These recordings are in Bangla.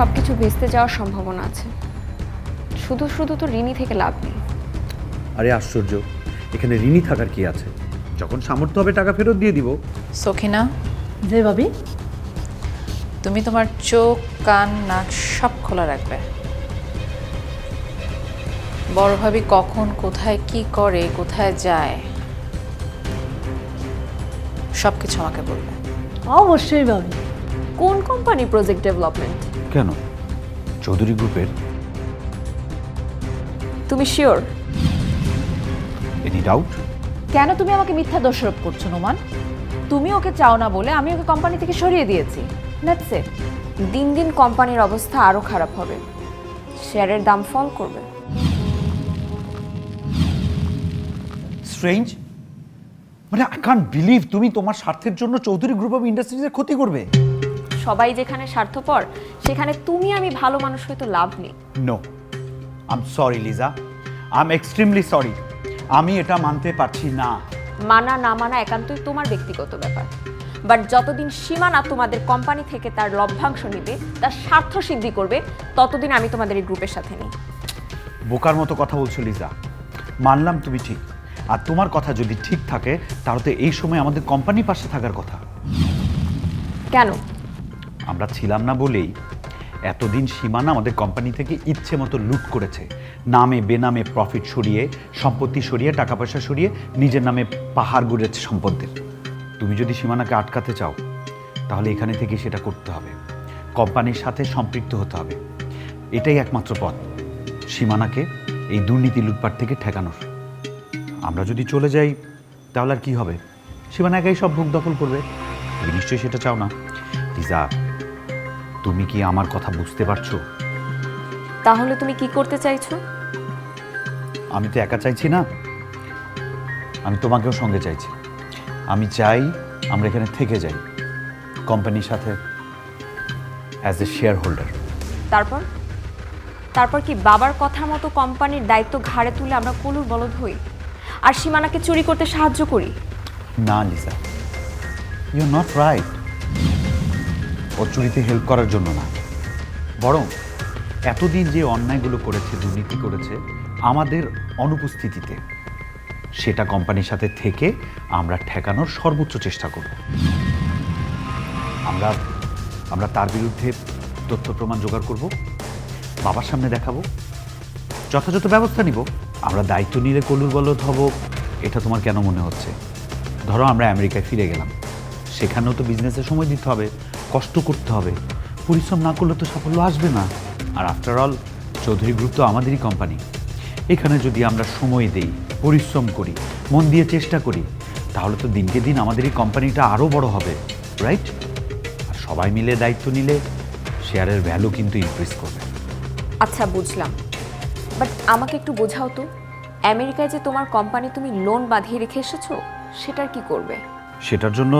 সব কিছু ভেস্তে যাওয়ার সম্ভাবনা আছে। শুধু শুধু তো ঋণী থেকে লাভ নেই। আরে আশ্চর্য এখানে ঋণী থাকার কি আছে? যখন সামর্থ্য হবে টাকা ফেরত দিয়ে দিব। সখিনা যে ভাবি। তুমি তোমার চোখ কান নাক সব খোলা রাখবে। বড় ভাবি কখন কোথায় কি করে কোথায় যায় সব কিছু আমাকে বলবে। অবশ্যই ভাবি। কোন কোম্পানি প্রজেক্ট ডেভেলপমেন্ট? কেন? চৌধুরী গ্রুপের? তুমি শিওর এনি ডাউট কেন তুমি আমাকে মিথ্যা দোষারোপ করছ নোমান? তুমি ওকে চাও না বলে আমি ওকে কোম্পানি থেকে সরিয়ে দিয়েছি। ইট দিন দিন কোম্পানির অবস্থা আরও খারাপ হবে। শেয়ারের দাম ফল করবে। স্ট্রেঞ্জ মানে আই কান্ট বিলিভ তুমি তোমার স্বার্থের জন্য চৌধুরী গ্রুপ অফ ইন্ডাস্ট্রিজের ক্ষতি করবে। সবাই যেখানে স্বার্থপর সেখানে তুমি আমি ভালো মানুষ হয়তো লাভ নেই। No I am sorry Liza I am extremely sorry আমি এটা মানতে পারছি না। মানা না মানা একান্তই তোমার ব্যক্তিগত ব্যাপার। বাট যতদিন সীমানা তোমাদের কোম্পানি থেকে তার লভ্যাংশ নিবে তার স্বার্থ সিদ্ধি করবে ততদিন আমি তোমাদের এই গ্রুপের সাথে নেই। বোকার মতো কথা বলছো লিজা মানলাম তুমি ঠিক। আর তোমার কথা যদি ঠিক থাকে তাহলে তো এই সময় আমাদের কোম্পানির পাশে থাকার কথা। কেন? আমরা ছিলাম না বলেই এতদিন সীমানা আমাদের কোম্পানি থেকে ইচ্ছে মতো লুট করেছে। নামে, বেনামে প্রফিট সরিয়ে, সম্পত্তি সরিয়ে, টাকা পয়সা সরিয়ে নিজের নামে পাহাড় গড়েছে সম্পদের তুমি যদি সীমানাকে আটকাতে চাও, তাহলে এখানে থেকে সেটা করতে হবে। কোম্পানির সাথে সম্পৃক্ত হতে হবে। এটাই একমাত্র পথ। সীমানাকে এই দুর্নীতি লুটপাট থেকে ঠেকানোর। আমরা যদি চলে যাই, তাহলে আর কি হবে? সীমানা একাই সব ভোগ দখল করবে। তুমি নিশ্চয়ই সেটা চাও না। লিজা তুমি কি আমার কথা বুঝতে পারছ? তাহলে তুমি কি করতে চাইছো? আমি তো একা চাইছি না। আমি তোমাকেও সঙ্গে চাইছি। আমি চাই আমরা এখানে থেকে যাই। কোম্পানির সাথে অ্যাজ এ শেয়ার হোল্ডার তারপর? তারপর কি বাবার কথা মতো কোম্পানির দায়িত্ব ঘাড়ে তুলে আমরা কলুর বলদ হই? আর সীমানাকে চুরি করতে সাহায্য করি? না লিসা। ইউ নট রাইট ও চুরিতে হেল্প করার জন্য না। বরং এতদিন যে অন্যায়গুলো করেছে, দুর্নীতি করেছে, আমাদের অনুপস্থিতিতে সেটা কোম্পানির সাথে থেকে আমরা ঠেকানোর সর্বোচ্চ চেষ্টা করব। আমরা আমরা তার বিরুদ্ধে তথ্য প্রমাণ জোগাড় করব, বাবার সামনে দেখাবো, যথাযথ ব্যবস্থা নিব। আমরা দায়িত্ব নিলে কলুর বলদ হব, এটা তোমার কেন মনে হচ্ছে? ধরো আমরা আমেরিকায় ফিরে গেলাম। সেখানেও তো বিজনেসে সময় দিতে হবে। কষ্ট করতে হবে। পরিশ্রম না করলে তো সাফল্য আসবে না। আর আফটার অল চৌধুরী গ্রুপ তো আমাদেরই কোম্পানি এখানে যদি আমরা সময় দেই পরিশ্রম করি মন দিয়ে চেষ্টা করি তাহলে তো দিনকে দিন আমাদের এই কোম্পানিটা আরও বড় হবে রাইট আর সবাই মিলে দায়িত্ব নিলে শেয়ারের ভ্যালু কিন্তু ইনক্রিজ করবে। আচ্ছা বুঝলাম। বাট আমাকে একটু বোঝাও তো আমেরিকায় যে তোমার কোম্পানি তুমি লোন বাঁধিয়ে রেখে এসেছ সেটার কি করবে? সেটার জন্য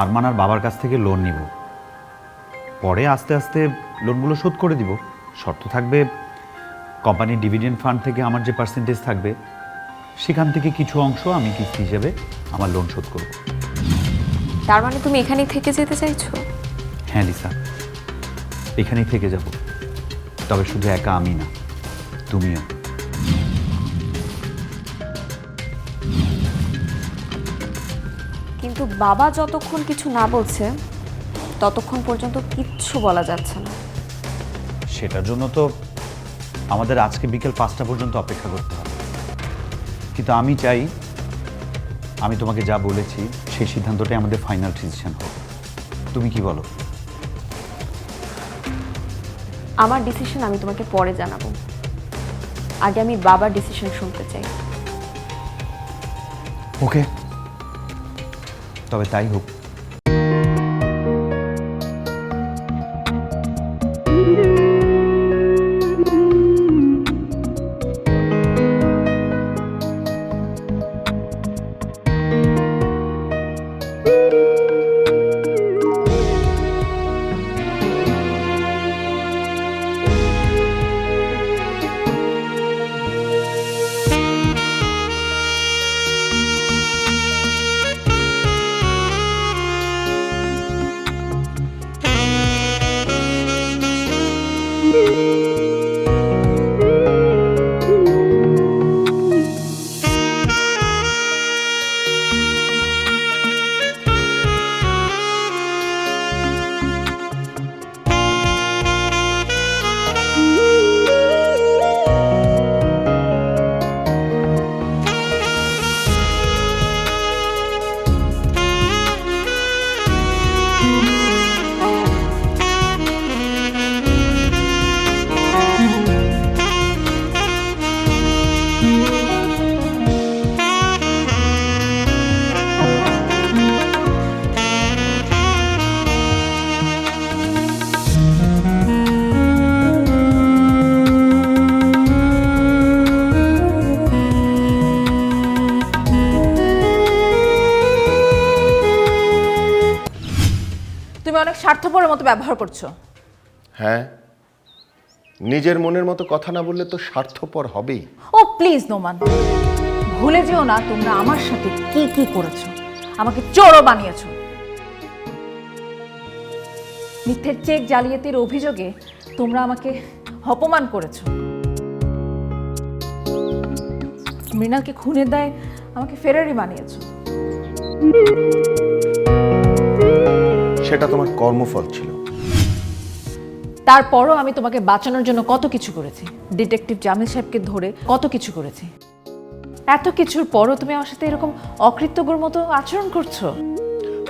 আরমান আর বাবার কাছ থেকে লোন নিব। পরে আস্তে আস্তে লোনগুলো শোধ করে দিব। শর্ত থাকবে কোম্পানির ডিভিডেন্ড ফান্ড থেকে আমার যে পার্সেন্টেজ থাকবে সেখান থেকে কিছু অংশ আমি কিস্তি হিসেবে আমার লোন শোধ করব। তার মানে তুমি এখানেই থেকে যেতে চাইছো? হ্যাঁ লিসা। এখানেই থেকে যাব। তবে শুধু একা আমি না তুমিও। কিন্তু বাবা যতক্ষণ কিছু না বলছে ততক্ষণ পর্যন্ত কিচ্ছু বলা যাচ্ছে না। সেটার জন্য তো আমাদের আজকে বিকেল পাঁচটা পর্যন্ত অপেক্ষা করতে হবে। কিন্তু আমি চাই আমি তোমাকে যা বলেছি সেই সিদ্ধান্তটাই আমাদের ফাইনাল ডিসিশন হোক। তুমি কি বলো? আমার ডিসিশন আমি তোমাকে পরে জানাব। আগে আমি বাবার ডিসিশন শুনতে চাই। ওকে তবে তাই হোক। স্বার্থপরের মতো ব্যবহার করছ? হ্যাঁ। নিজের মনের মতো কথা না বললে তো স্বার্থপর হবেই। ও প্লিজ নোমান। ভুলে যেও না তোমরা আমার সাথে কি কি করেছ। আমাকে চোরও বানিয়েছো। মিথ্যের চেক জালিয়াতির অভিযোগে তোমরা আমাকে অপমান করেছ। মৃণালকে খুনের দায় আমাকে ফেরারি বানিয়েছো। সেটা তোমার কর্মফল ছিল। তারপরও আমি তোমাকে বাঁচানোর জন্য কত কিছু করেছি। ডিটেকটিভ জামিল সাহেবকে ধরে কত কিছু করেছি। এত কিছুর পরও তুমি আমার সাথে এরকম অকৃতজ্ঞর মতো আচরণ করছ।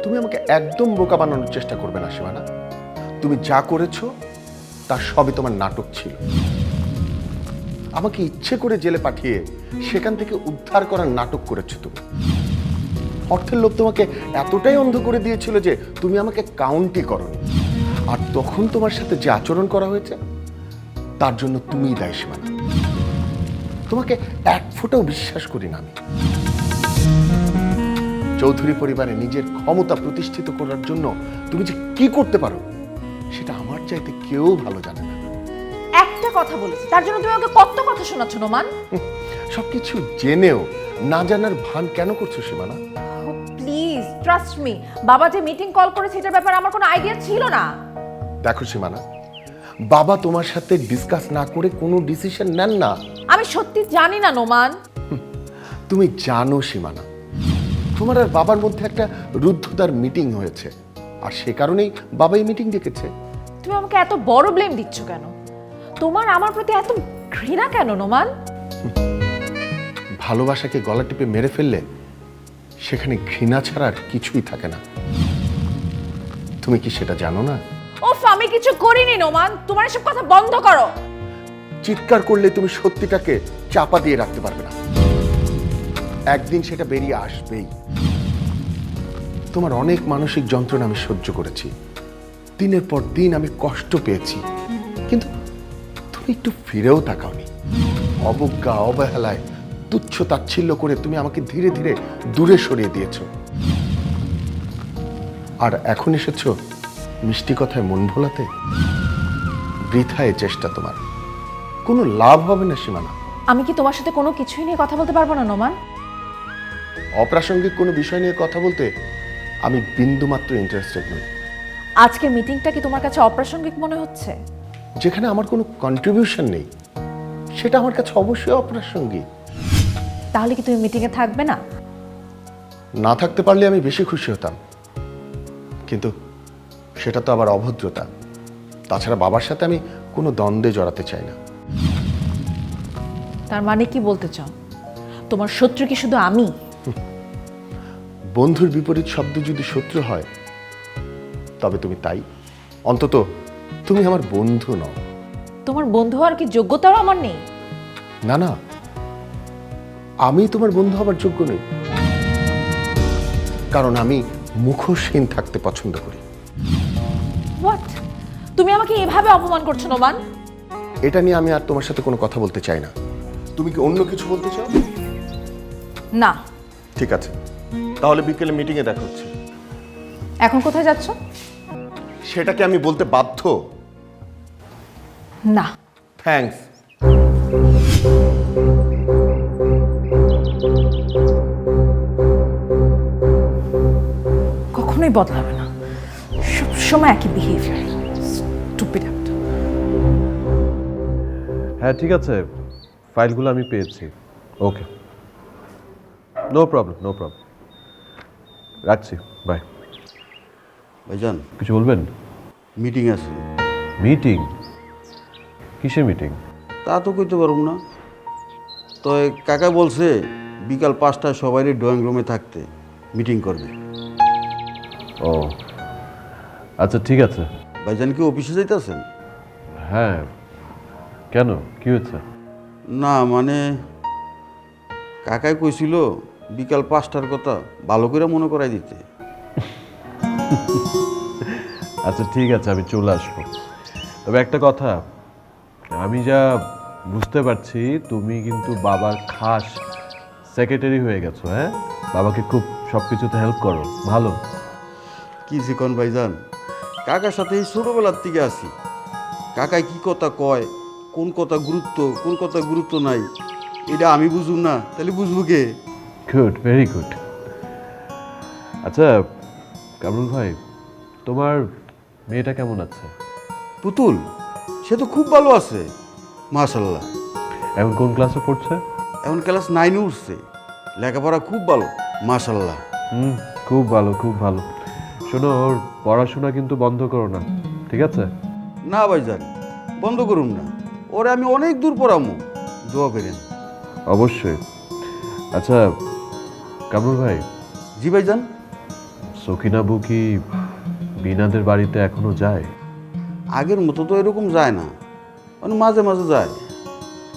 তুমি আমাকে একদম বোকা বানানোর চেষ্টা করবে না সীমানা তুমি যা করেছ তার সবই তোমার নাটক ছিল। আমাকে ইচ্ছে করে জেলে পাঠিয়ে সেখান থেকে উদ্ধার করার নাটক করেছ তুমি। অর্থের লোভ তোমাকে এতটাই অন্ধ করে দিয়েছিল যে তুমি আমাকে কাউন্টই করনি। আর তখন তোমার সাথে যে আচরণ করা হয়েছে তার জন্য তুমিই দায়ী সীমানা তোমাকে এক ফোঁটাও বিশ্বাস করি না আমি। চৌধুরী পরিবারে নিজের ক্ষমতা প্রতিষ্ঠিত করার জন্য তুমি যে কি করতে পারো সেটা আমার চাইতে কেউ ভালো জানে না। একটা কথা বলেছি তার জন্য তুমি আমাকে কত কথা শোনাচ্ছ নোমান? সবকিছু জেনেও না জানার ভান কেন করছ সীমানা? ট্রাস্ট মি বাবা যে মিটিং কল করেছে এটার ব্যাপারে আমার কোনো আইডিয়া ছিল না। দেখো সীমানা বাবা তোমার সাথে ডিসকাস না করে কোনো ডিসিশন নেন না। আমি সত্যি জানি না নোমান। তুমি জানো সীমানা তোমার আর বাবার মধ্যে একটা রুদ্ধতার মিটিং হয়েছে আর সে কারণেই বাবা এই মিটিং ডেকেছে। তুমি আমাকে এত বড় ব্লেম দিচ্ছ কেন? তোমার আমার প্রতি এত ঘৃণা কেন নোমান? ভালোবাসাকে গলা টিপে মেরে ফেললে সেখানে ঘৃণা ছাড়া আর কিছুই থাকে না। তুমি কি সেটা জানো না? ওফ আমি কিছু করিনি নোমান। তোমার এসব কথা বন্ধ করো। চিৎকার করলে তুমি সত্যিটাকে চাপা দিয়ে রাখতে পারবে না। একদিন সেটা বেরিয়ে আসবেই। তোমার অনেক মানসিক যন্ত্রণা আমি সহ্য করেছি। দিনের পর দিন আমি কষ্ট পেয়েছি। কিন্তু তুমি একটু ফিরেও তাকাওনি। অবজ্ঞা অবহেলায় তুচ্ছ তাচ্ছিল্য করে তুমি আমাকে ধীরে ধীরে দূরে সরিয়ে দিয়েছ। আর এখন এসেছ মিষ্টি কথায় মন ভোলাতে? বৃথায় চেষ্টা তোমার। কোনো লাভ হবে না সীমানা। আমি কি তোমার সাথে কোনো কিছুই নিয়ে কথা বলতে পারব না নোমান? অপ্রাসঙ্গিক কোনো বিষয় নিয়ে কথা বলতে আমি বিন্দুমাত্র ইন্টারেস্টেড নই। আজকের মিটিংটা কি তোমার কাছে অপ্রাসঙ্গিক মনে হচ্ছে? যেখানে আমার কোনো কন্ট্রিবিউশন নেই সেটা আমার কাছে অবশ্যই অপ্রাসঙ্গিক। তাহলে কি তুমি মিটিংয়ে থাকবে না? না থাকতে পারলে আমি বেশি খুশি হতাম। কিন্তু সেটা তো আবার অভদ্রতা। তাছাড়া বাবার সাথে আমি কোনো দ্বন্দ্বে জড়াতে চাই না। তার মানে কি বলতে চাও? তোমার শত্রু কি শুধু আমি? বন্ধুর বিপরীত শব্দ যদি শত্রু হয় তবে তুমি তাই। অন্তত তুমি আমার বন্ধু নও। তোমার বন্ধু হওয়ার কি যোগ্যতাও আমার নেই? না না। আমি তোমার বন্ধু হবার যোগ্য নই। কারণ আমি মুখোশহীন থাকতে পছন্দ করি। হোয়াট তুমি আমাকে এভাবে অপমান করছ নোমান? এটা নিয়ে আমি আর তোমার সাথে কোনো কথা বলতে চাই না। তুমি কি অন্য কিছু বলতে চাও? না। ঠিক আছে। তাহলে বিকেলে মিটিংয়ে দেখা হচ্ছে। এখন কোথায় যাচ্ছ? সেটাকে আমি বলতে বাধ্য। না। থ্যাংকস থ্যাঙ্কস কখনোই বদলাবে না। সবসময় একই বিহেভিয়ার স্টুপিড একটা হ্যাঁ ঠিক আছে। ফাইলগুলো আমি পেয়েছি। Okay no problem no problem রাখছি বাই ভাইজান। কিছু বলবেন? মিটিং আছে। মিটিং কিসের মিটিং তা তো কইতে পারব না। তো কাকা বলছে বিকাল পাঁচটায় সবাই ড্রয়িং রুমে থাকতে মিটিং করবে। ও। আচ্ছা ঠিক আছে। ভাইজান কি অফিসে যাইতেছেন? হ্যাঁ। কেন? কি হয়েছে? না মানে কাকাই কইছিল বিকাল পাঁচটার কথা ভালো করে মনে করাই দিতে। আচ্ছা ঠিক আছে আমি চলে আসব। তবে একটা কথা আমি যা বুঝতে পারছি তুমি কিন্তু বাবার খাস সেক্রেটারি হয়ে গেছো হ্যাঁ? বাবাকে খুব সব কিছুতে হেল্প করো ভালো? কি শিখন ভাইজান? কাকার সাথে এই ছোটোবেলার থেকে আছি। কাকায় কি কথা কয়? কোন কথা গুরুত্ব? কোন কথা গুরুত্ব নাই? এটা আমি বুঝুম না তাহলে বুঝব কে? গুড ভেরি গুড আচ্ছা কামরুল ভাই তোমার মেয়েটা কেমন আছে? পুতুল সে তো খুব ভালো আছে মাশাল্লাহ এখন কোন ক্লাসে পড়ছে? এখন ক্লাস নাইনে উঠছে। লেখাপড়া খুব ভালো মাশাল্লাহ হুম খুব ভালো খুব ভালো। শোনো ওর পড়াশোনা কিন্তু বন্ধ করো না ঠিক আছে? না ভাইজান বন্ধ করুন না। ওরে আমি অনেক দূর পড়ামু। দোয়া করেন। অবশ্যই। আচ্ছা কামরুল ভাই। জি ভাইজান। সকিনাবু কি বিনাদের বাড়িতে এখনও যায়? আগের মতো তো এরকম যায় না। মানে মাঝে মাঝে যায়।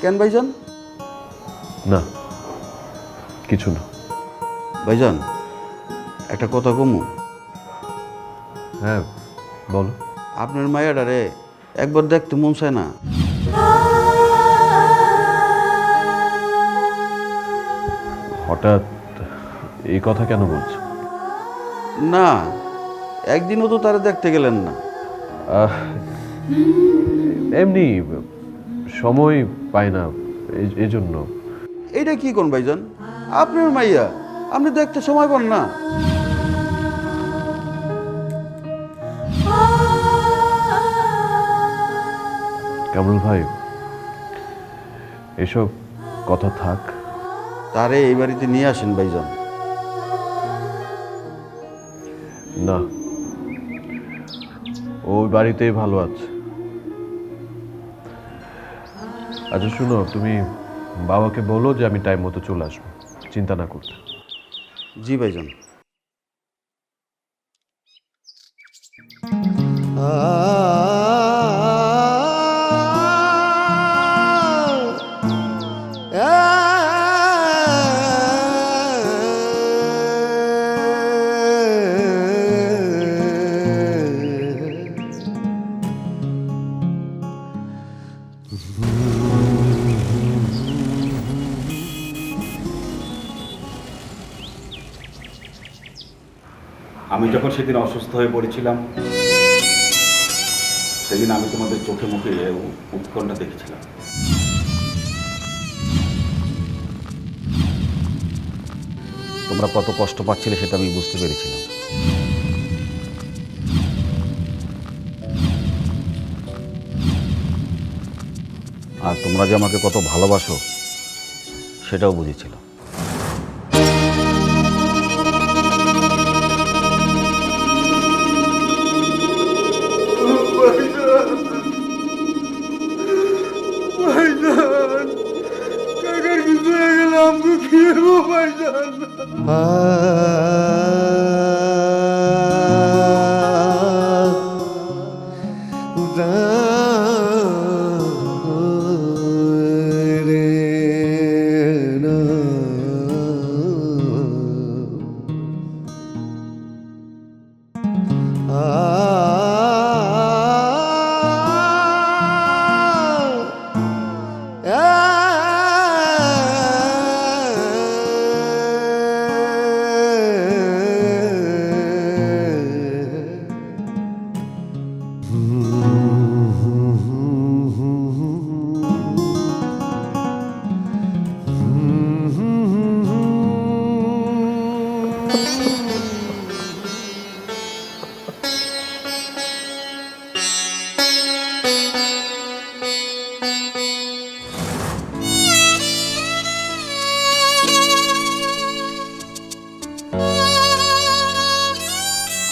কেন ভাইজান? না কিছু না। ভাইজান একটা কথা কমু। হ্যাঁ বলো। আপনার মায়াডারে একবার দেখতে মন চায় না। হঠাৎ এই কথা কেন বলছো? না একদিনও তো তারা দেখতে গেলেন না। আহ, এমনি সময় পাই না এই- এই জন্য। এইটা কি কোন ভাইজান? আপনার মাইয়া আপনি দেখতে সময় পান না। কামরুল ভাই এসব কথা থাক। তারে এই বাড়িতে নিয়ে আসেন ভাইজান। না ওই বাড়িতেই ভালো আছে। আচ্ছা শুনো তুমি বাবাকে বলো যে আমি টাইম মতো চলে আসব। চিন্তা না করতে। জি ভাইজান। আমি যখন সেদিন অসুস্থ হয়ে পড়েছিলাম, সেদিন আমি তোমাদের চোখে মুখে উৎকণ্ঠা দেখেছিলাম। তোমরা কত কষ্ট পাচ্ছিলে সেটা আমি বুঝতে পেরেছিলাম। আর তোমরা যে আমাকে কত ভালোবাসো, সেটাও বুঝেছিলাম। Ah.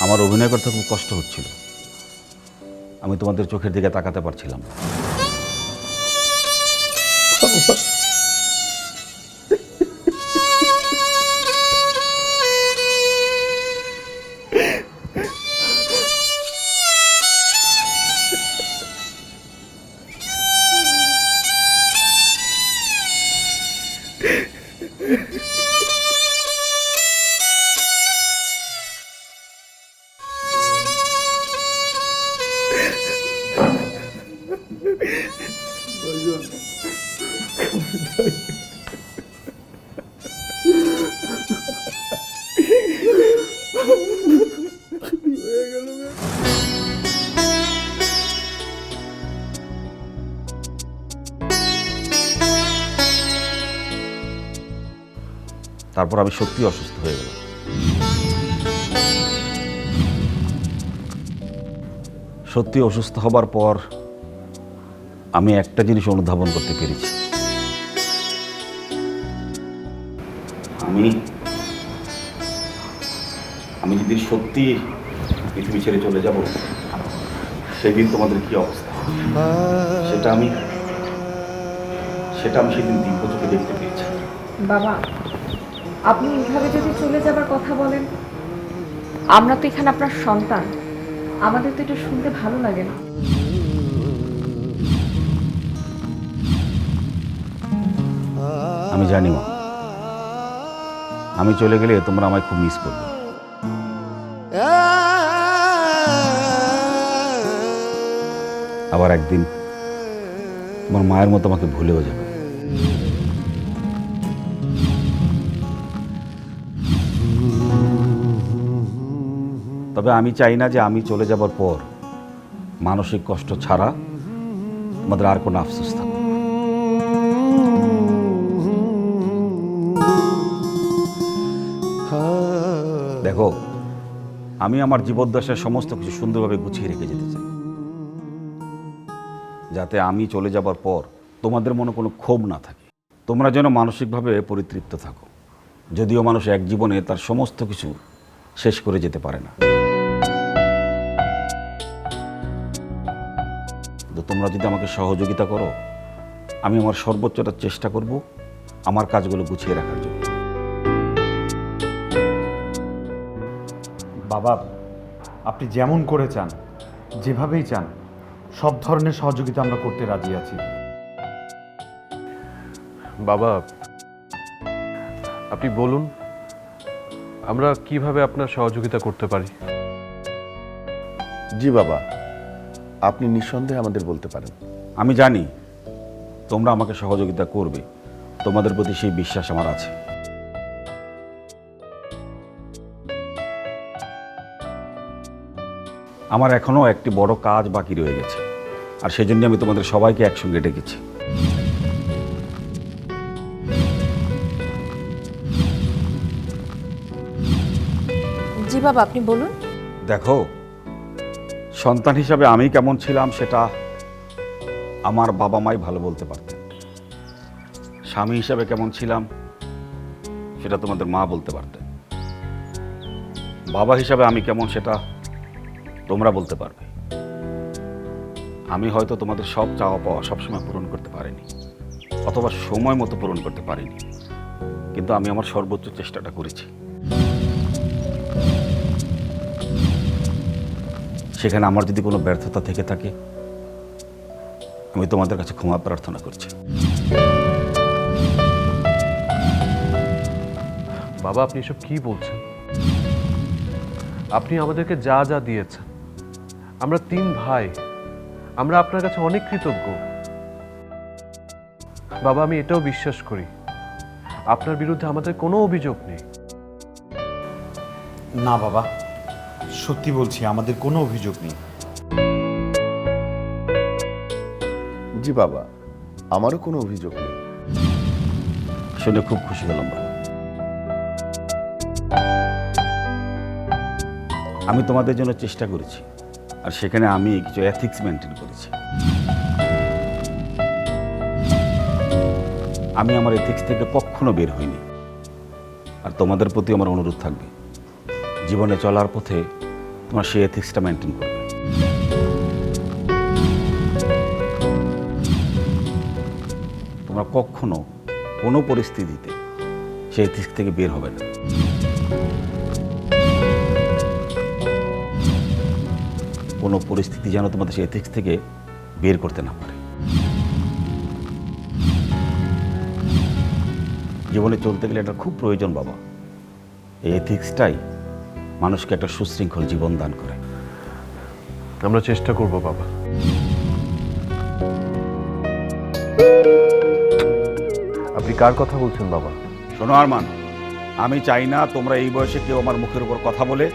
আমার অভিনয় করতে খুব কষ্ট হচ্ছিল আমি তোমাদের চোখের দিকে তাকাতে পারছিলাম না। Yeah. তারপর আমি সত্যি অসুস্থ হয়ে গেলাম। সত্যি অসুস্থ হবার পর আমি একটা জিনিস অনুধাবন করতে পেরেছি। আমি আমি যদি সত্যি পৃথিবী ছেড়ে চলে যাব সেদিন তোমাদের কি অবস্থা? সেটা আমি সেটা আমি সেদিন দিব্য চোখে দেখতে পেয়েছি। বাবা আপনি এইভাবে যদি চলে যাবার কথা বলেন? আমরা তো এখানে আপনার সন্তান। আমাদের তো এটা শুনতে ভালো লাগে না। আমি জানি মা। আমি চলে গেলে তোমরা আমায় খুব মিস করবে। আবার একদিন তোমার মায়ের মতো আমাকে ভুলেও যাবে। তবে আমি চাই না যে আমি চলে যাবার পর মানসিক কষ্ট ছাড়া তোমাদের আর কোনো আফসোস থাকুক দেখো, আমি আমার জীবদ্দশায় সমস্ত কিছু সুন্দরভাবে গুছিয়ে রেখে যেতে চাই। যাতে আমি চলে যাবার পর তোমাদের মনে কোনো ক্ষোভ না থাকে। তোমরা যেন মানসিকভাবে পরিতৃপ্ত থাকো। যদিও মানুষ এক জীবনে তার সমস্ত কিছু শেষ করে যেতে পারে না। তো তোমরা যদি আমাকে সহযোগিতা করো আমি আমার সর্বোচ্চটা চেষ্টা করব আমার কাজগুলো গুছিয়ে রাখার জন্য। বাবা আপনি যেমন করে চান যেভাবেই চান সব ধরনের সহযোগিতা আমরা করতে রাজি আছি। বাবা আপনি বলুন আমরা কীভাবে আপনার সহযোগিতা করতে পারি? জি বাবা আপনি নিঃসন্দেহে আমাদের বলতে পারেন। আমি জানি তোমরা আমাকে সহযোগিতা করবে। তোমাদের প্রতি সেই বিশ্বাস আমার আছে। আমার এখনও একটি বড় কাজ বাকি রয়ে গেছে। আর সেজন্য আমি তোমাদের সবাইকে একসঙ্গে ডেকেছি। জি বাবা আপনি বলুন। দেখো সন্তান হিসাবে আমি কেমন ছিলাম সেটা আমার বাবা মাই ভালো বলতে পারতেন। স্বামী হিসাবে কেমন ছিলাম সেটা তোমাদের মা বলতে পারতেন। বাবা হিসাবে আমি কেমন সেটা তোমরা বলতে পারবে। আমি হয়তো তোমাদের সব চাওয়া পাওয়া সবসময় পূরণ করতে পারিনি, অথবা সময় মতো পূরণ করতে পারিনি, কিন্তু আমি আমার সর্বোচ্চ চেষ্টাটা করেছি। সেখানে আমার যদি কোনো ব্যর্থতা থেকে থাকে আমি তোমাদের কাছে ক্ষমা প্রার্থনা করছি। বাবা আপনি এসব কি বলছেন? আপনি আমাদেরকে যা যা দিয়েছেন আমরা তিন ভাই আমরা আপনার কাছে অনেক কৃতজ্ঞ। বাবা আমি এটাও বিশ্বাস করি আপনার বিরুদ্ধে আমাদের কোনো অভিযোগ নেই। না বাবা সত্যি বলছি আমাদের কোনো অভিযোগ নেই। জি বাবা আমারও কোনো অভিযোগ নেই। শুনে খুব খুশি হলাম বাবা। আমি তোমাদের জন্য চেষ্টা করেছি আর সেখানে আমি কিছু এথিক্স মেনটেন করেছি। আমি আমার এথিক্স থেকে কখনো বের হইনি আর তোমাদের প্রতি আমার অনুরোধ থাকবে। জীবনে চলার পথে তোমার সেই এথিক্সটা মেনটেন করবে। তোমরা কখনো কোনো পরিস্থিতিতে সেই এথিক্স থেকে বের হবে না। কোনো পরিস্থিতি যেন তোমাদের সেই এথিক্স থেকে বের করতে না পারে। জীবনে চলতে গেলে এটা খুব প্রয়োজন বাবা। এই এথিক্সটাই মানুষকে একটা সুশৃঙ্খল জীবন দান করে। আমরা চেষ্টা করব বাবা। আপনি কার কথা বলছেন বাবা? শোনো আরমান আমি চাই না তোমরা এই বয়সে কেউ আমার মুখের উপর কথা বলে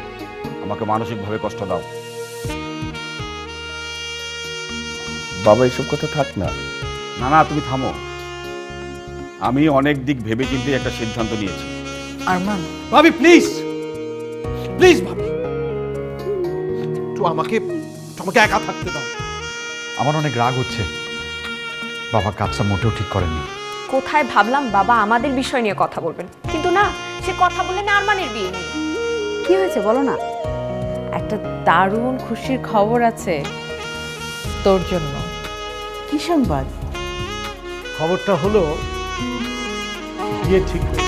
আমাকে মানসিকভাবে কষ্ট দাও। বাবা এসব কথা থাক না। না না তুমি থামো। আমি অনেক দিক ভেবে চিন্তে একটা সিদ্ধান্ত নিয়েছি। আরমান। ভাবি প্লিজ প্লিজ ভাবি। একটু আমাকে আমাকে একা থাকতে দাও। আমার অনেক রাগ হচ্ছে। বাবা কাজটা মোটেও ঠিক করেননি। কোথায় ভাবলাম বাবা আমাদের বিষয় নিয়ে কথা বলবেন? কিন্তু না সে কথা বলে না আরমানের বিয়ে নিয়ে। কি হয়েছে বলো না? একটা দারুণ খুশির খবর আছে তোর জন্য। কি সংবাদ? খবরটা হলো বিয়ে ঠিক হয়েছে।